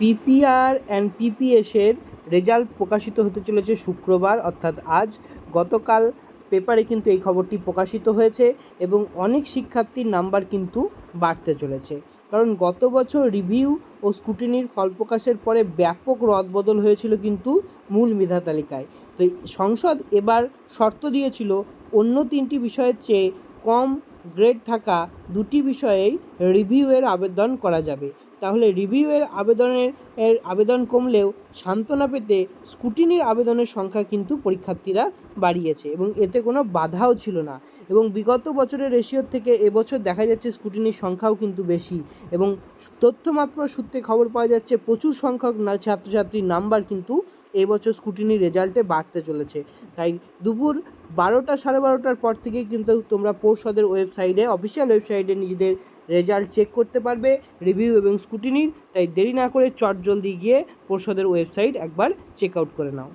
PPR and পিপিএসের result প্রকাশিত হতে চলেছে শুক্রবার, অর্থাৎ আজ। গতকাল পেপারে কিন্তু এই খবরটি প্রকাশিত হয়েছে এবং অনেক শিক্ষার্থীর নাম্বার কিন্তু বাড়তে চলেছে। কারণ গত বছর রিভিউ ও স্কুটিনির ফল প্রকাশের পরে ব্যাপক রদবদল হয়েছিল কিন্তু মূল মেধা তালিকায়। তো সংসদ এবার শর্ত দিয়েছিল, অন্য তিনটি বিষয়ের চেয়ে কম গ্রেড থাকা দুটি বিষয়েই রিভিউয়ের আবেদন করা যাবে। তাহলে রিভিউয়ের আবেদনের, এর আবেদন কমলেও সান্ত্বনা পেতে স্কুটিনির আবেদনের সংখ্যা কিন্তু পরীক্ষার্থীরা বাড়িয়েছে এবং এতে কোনো বাধাও ছিল না। এবং বিগত বছরের রেশিওর থেকে এবছর দেখা যাচ্ছে স্কুটিনির সংখ্যাও কিন্তু বেশি এবং তথ্যমাত্র সূত্রে খবর পাওয়া যাচ্ছে প্রচুর সংখ্যক ছাত্রছাত্রীর নাম্বার কিন্তু এবছর স্কুটিনির রেজাল্টে বাড়তে চলেছে। তাই দুপুর বারোটা সাড়ে বারোটার পর থেকেই কিন্তু তোমরা পর্ষদের ওয়েবসাইটে, অফিসিয়াল ওয়েবসাইটে নিজেদের রেজাল্ট চেক করতে পারবে, রিভিউ এবং স্কুটিনির তাই দেরি না করে চট জলদি গিয়ে পর্ষদের ওয়েবসাইট একবার চেক আউট করে নাও।